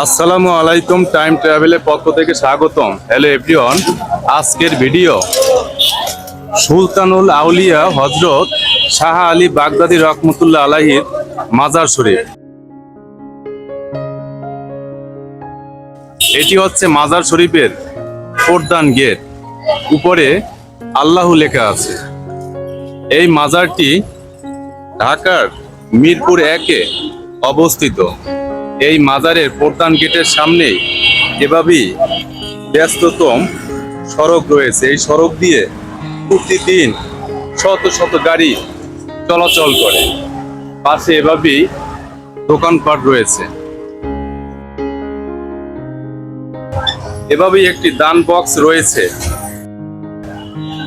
আসসালামু আলাইকুম টাইম ট্রাভেলের পক্ষ থেকে স্বাগতম। হ্যালো এভরিওয়ান আজকের ভিডিও সুলতানুল আউলিয়া হজরত শাহ আলী বাগদাদি রহমতুল্লাহ আলাহির মাজার শরীফ। এটি হচ্ছে মাজার শরীফের প্রধান গেট। উপরে আল্লাহ লেখা আছে। এই মাজারটি ঢাকার মিরপুর একে অবস্থিত। এই মাজারের প্রধান গেটের সামনে এভাবেই ব্যস্ততম সড়ক রয়েছে, এই সড়ক দিয়ে প্রতিদিন শত শত গাড়ি চলাচল করে। পাশে এভাবেই দোকানপাট রয়েছে। এভাবেই একটি দান বক্স রয়েছে।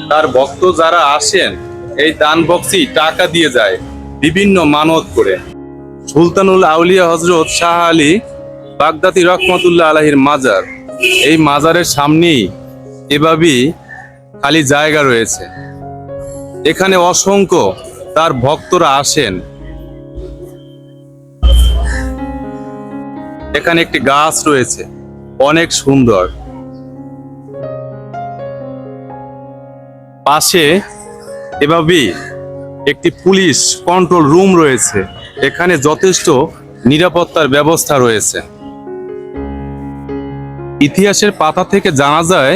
তার ভক্ত যারা আসেন, এই দান বক্সই টাকা দিয়ে যায় বিভিন্ন মানত করে। সুলতানুল আউলিয়া হজরত শাহ আলী বাগদাতি রহমতুল্লাহ আলাহির মাজার। এই মাজারের সামনেই এভাবেই খালি জায়গা রয়েছে। এখানে অসংখ্য তার ভক্তরা আসেন। এখানে একটি গাছ রয়েছে, অনেক সুন্দর। পাশে এভাবেই একটি পুলিশ কন্ট্রোল রুম রয়েছে। এখানে যথেষ্ট নিরাপত্তার ব্যবস্থা রয়েছে। ইতিহাসের পাতা থেকে জানা যায়,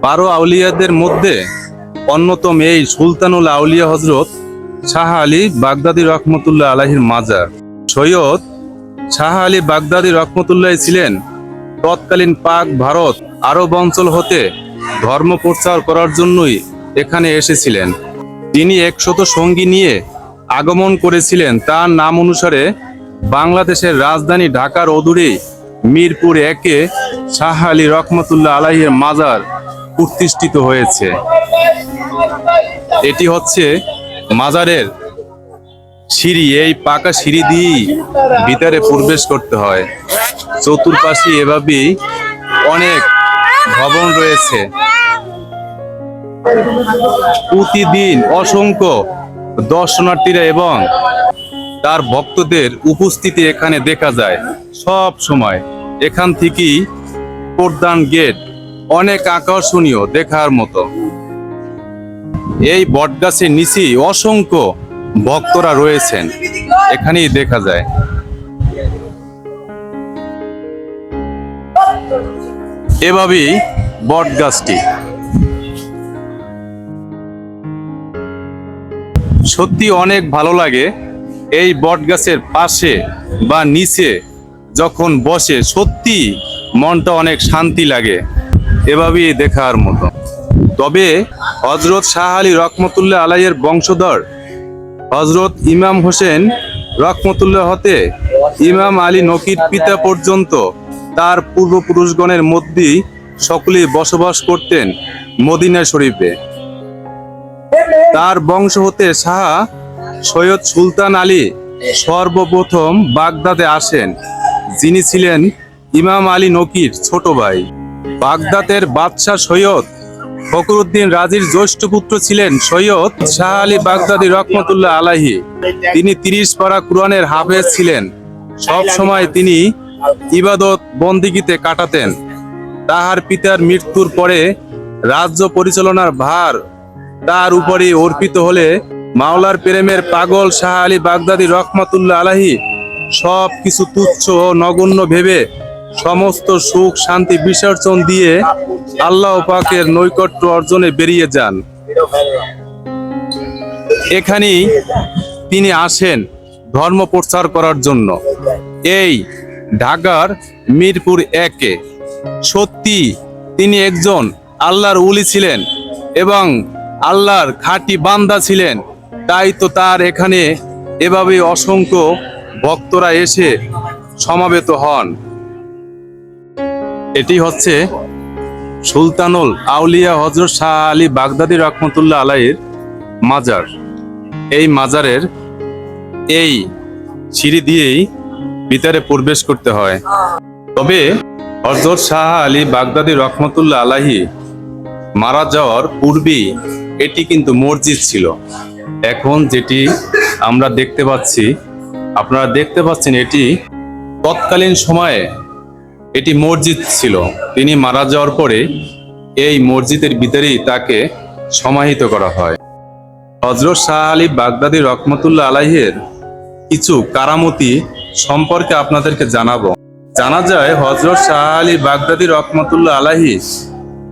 বারো আউলিয়াদের মধ্যে অন্যতম এই সুলতানুল আউলিয়া হজরত শাহ আলী বাগদাদি রহমতুল্লাহ আলাহির মাজার। সৈয়দ শাহ আলী বাগদাদি রহমতুল্লাহ ছিলেন তৎকালীন পাক ভারত আরব অঞ্চল হতে ধর্ম প্রচার করার জন্যই এখানে এসেছিলেন। তিনি একশত সঙ্গী নিয়ে আগমন করেছিলেন, তার নাম অনুসারে বাংলাদেশের রাজধানী ঢাকার অদূরে মিরপুর একে শাহ আলী রহমতুল্লাহ আলাহির মাজার প্রতিষ্ঠিত হয়েছে। এটি হচ্ছে মাজারের সিঁড়ি, এই পাকা সিঁড়ি দিয়েই ভিতরে প্রবেশ করতে হয়। চতুর্পাশে এভাবেই অনেক ভবন রয়েছে। প্রতিদিন অসংখ্য দর্শনার্থীরা এবং তার ভক্তদের উপস্থিতি এখানে দেখা যায় সব সময়। এখান থেকেই প্রধান গেট অনেক আকর্ষণীয় দেখার মতো। এই বটগাছের নিচেই অসংখ্য ভক্তরা রয়েছেন। এখানেই দেখা যায়। এভাবেই বটগাছটি সত্যি অনেক ভালো লাগে। এই বটগাছের পাশে বা নিচে যখন বসে, সত্যি মনটা অনেক শান্তি লাগে। এভাবেই দেখার মতো। তবে হজরত শাহ আলী রহমতুল্লাহ আলাইয়ের বংশধর হজরত ইমাম হোসেন রহমতুল্লাহ হতে ইমাম আলী নকির পিতা পর্যন্ত তার পূর্বপুরুষগণের মধ্যেই সকলেই বসবাস করতেন মদিনা শরীফে। তার বংশ হতে শাহ সৈয়দ সুলতান আলী সর্বপ্রথম বাগদাদে আসেন, যিনি ছিলেন ইমাম আলী নকির ছোট ভাই। বাগদাদের বাদশাহ সৈয়দ ফখরুদ্দিন রাজির জ্যৈষ্ঠ পুত্র ছিলেন সৈয়দ শাহ আলী বাগদাদি রহমতুল্লাহ আলাহি তিনি তিরিশ পারা কুরআনের হাফেজ ছিলেন। সব সময় তিনি ইবাদত বন্দিগিতে কাটাতেন। তাহার পিতার মৃত্যুর পরে রাজ্য পরিচালনার ভার তার উপরে অর্পিত হলে মাওলার প্রেমের পাগল শাহ আলী বাগদাদি রহমাতুল্লাহ আলাহি সব কিছু তুচ্ছ ও নগণ্য ভেবে সমস্ত সুখ, শান্তি বিসর্জন দিয়ে আল্লাহ পাকের নৈকট্য অর্জনে বেরিয়ে যান। এখানেই তিনি আসেন ধর্ম প্রচার করার জন্য। এই ঢাকার মিরপুর একে। সত্যি তিনি একজন আল্লাহর উলি ছিলেন এবং আল্লাহর খাঁটি বান্দা ছিলেন। তাই তো তার এখানে এভাবে অসংখ্য ভক্তরা এসে সমাবেত হন। এটি হচ্ছে সুলতানুল আউলিয়া হজরত শাহ আলী বাগদাদি রহমতুল্লাহ আলাইয়ের মাজার। এই মাজারের এই সিঁড়ি দিয়েই ভিতরে প্রবেশ করতে হয়। তবে হজরত শাহ আলী বাগদাদি রহমতুল্লাহ আলাহি মারা যাওয়ার পূর্বেই এটি কিন্তু মসজিদ ছিল। এখন যেটি আমরা দেখতে পাচ্ছি, আপনারা দেখতে পাচ্ছেন এটি তৎকালীন সময়ে এটি মসজিদ ছিল। তিনি মারা যাওয়ার পরে এই মসজিদের ভিতরেই তাকে সমাহিত করা হয়। হজরত শাহ আলী বাগদাদি রহমতুল্লাহ আলাইহের কিছু কারামতি সম্পর্কে আপনাদেরকে জানাব। জানা যায় হজরত শাহ আলী বাগদাদি রহমতুল্লাহ আলাহি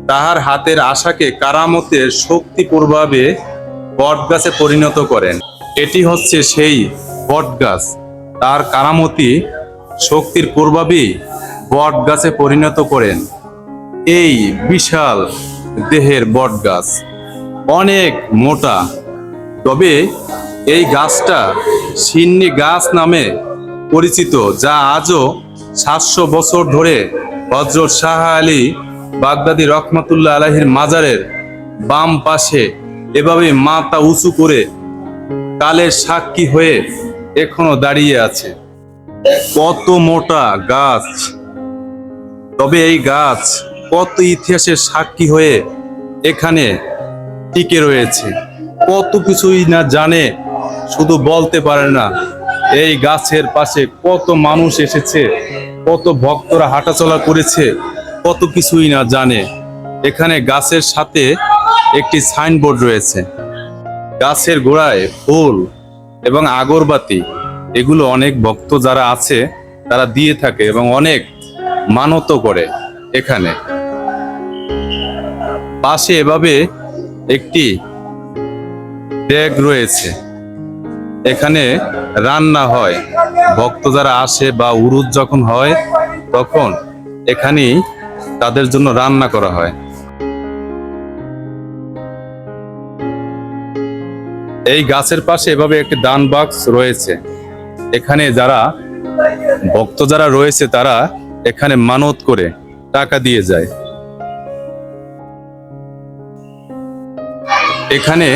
তাহার হাতের আশাকে কারামতে শক্তি প্রভাবে বটগাছে পরিণত করেন। এটি হচ্ছে সেই বটগাছ। তার কারামতি শক্তির প্রভাবেই বটগাছে পরিণত করেন। এই বিশাল দেহের বটগাছ অনেক মোটা। তবে এই গাছটা সিন্নি গাছ নামে পরিচিত, যা আজও সাতশো বছর ধরে হজরত শাহ আলী বাগদাদি রহমতুল্লাহ আলাহির মাজারের বাম পাশে এভাবে মাথা উঁচু করে কালের সাক্ষী হয়ে এখনও দাঁড়িয়ে আছে। কত মোটা গাছ। তবে এই গাছ কত ইতিহাসের সাক্ষী হয়ে এখানে টিকে রয়েছে। কত কিছুই না জানে, শুধু বলতে পারে না, এই গাছের পাশে কত মানুষ এসেছে, কত ভক্তরা হাঁটাচলা করেছে কত কিছুই না জানে। এখানে গাছের সাথে একটি সাইনবোর্ড রয়েছে। গাছের গোড়ায় ফুল এবং আগরবাতি, এগুলো অনেক ভক্ত যারা আছে, তারা দিয়ে থাকে এবং অনেক মানত করে এখানে। পাশে এভাবে একটি ডেক রয়েছে। এখানে রান্না হয়। ভক্ত যারা আসে বা উরুজ যখন হয়, তখন এখানেই তাদের জন্য রান্না করা হয়। এই গাছের পাশে এভাবে একটি দান বাক্স রয়েছে। এখানে যারা ভক্ত যারা রয়েছে, তারা এখানে মানত করে টাকা দিয়ে যায়। এখানে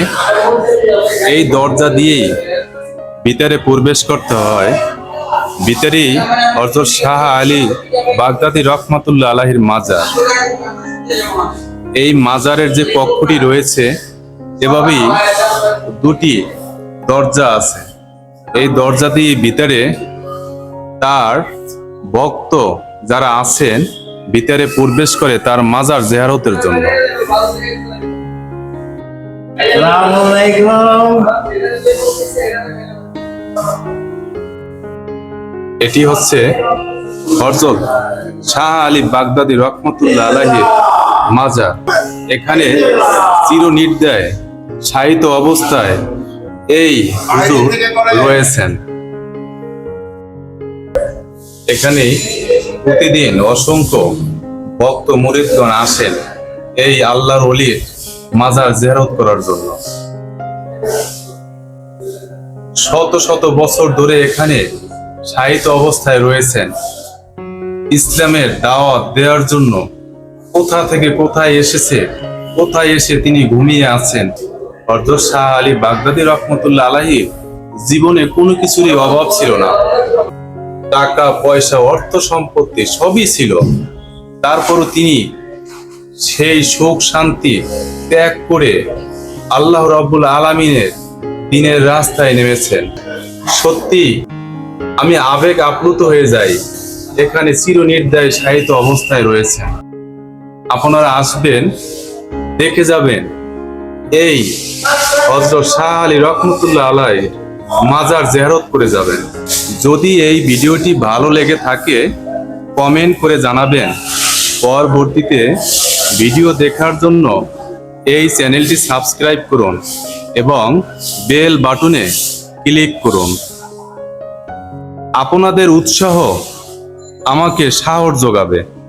এই দরজা দিয়েই ভিতরে প্রবেশ করতে হয়। ভিতরেই হজরত শাহ আলী বাগদাদি রহমাতুল্লাহ আলাহির মাজার। এই মাজারের যে কক্ষটি রয়েছে, এভাবেই দুটি দরজা আছে। এই দরজা দিয়ে ভিতরে তার ভক্ত যারা আছেন, ভিতরে প্রবেশ করে তার মাজার জেহারতের জন্য। আসসালামু এটি হচ্ছে হরজত শাহ আলী বাগদাদি রহমতুল্লাহ আলাহির মাজার এখানে চির নির্দয় সাহিত্য অবস্থায় এই হুজুর রয়েছেন। এখানে প্রতিদিন অসংখ্য ভক্ত মুরিদগণ আসেন এই আল্লাহর অলির মাজার জেরত করার জন্য। শত শত বছর ধরে এখানে সাহিত্য অবস্থায় রয়েছেন। ইসলামের দাওয়াত দেওয়ার জন্য কোথা থেকে কোথায় এসেছে, কোথায় এসে তিনি ঘুমিয়ে আছেন? হরদর শাহ আলী বাগদাদি রহমতুল্লাহ আলাহি জীবনে কোনো কিছুরই অভাব ছিল না। টাকা, পয়সা, অর্থ সম্পত্তি সবই ছিল। তারপরও তিনি সেই সুখ শান্তি ত্যাগ করে আল্লাহ রব্বুল আলমিনের দিনের রাস্তায় নেমেছেন। সত্যি আমি আবেগ আপ্লুত হয়ে যাই। এখানে চিরনির্দয় সাহিত্য অবস্থায় রয়েছে আপনারা আসবেন, দেখে যাবেন। এই হজরত শাহ আলী রহমতুল্লাহ আলাই মাজার জেহারত করে যাবেন। যদি এই ভিডিওটি ভালো লেগে থাকে, কমেন্ট করে জানাবেন। পরবর্তীতে ভিডিও দেখার জন্য এই চ্যানেলটি সাবস্ক্রাইব করুন এবং বেল বাটনে ক্লিক করুন। আপনাদের উৎসাহ আমাকে সাহস যোগাবে।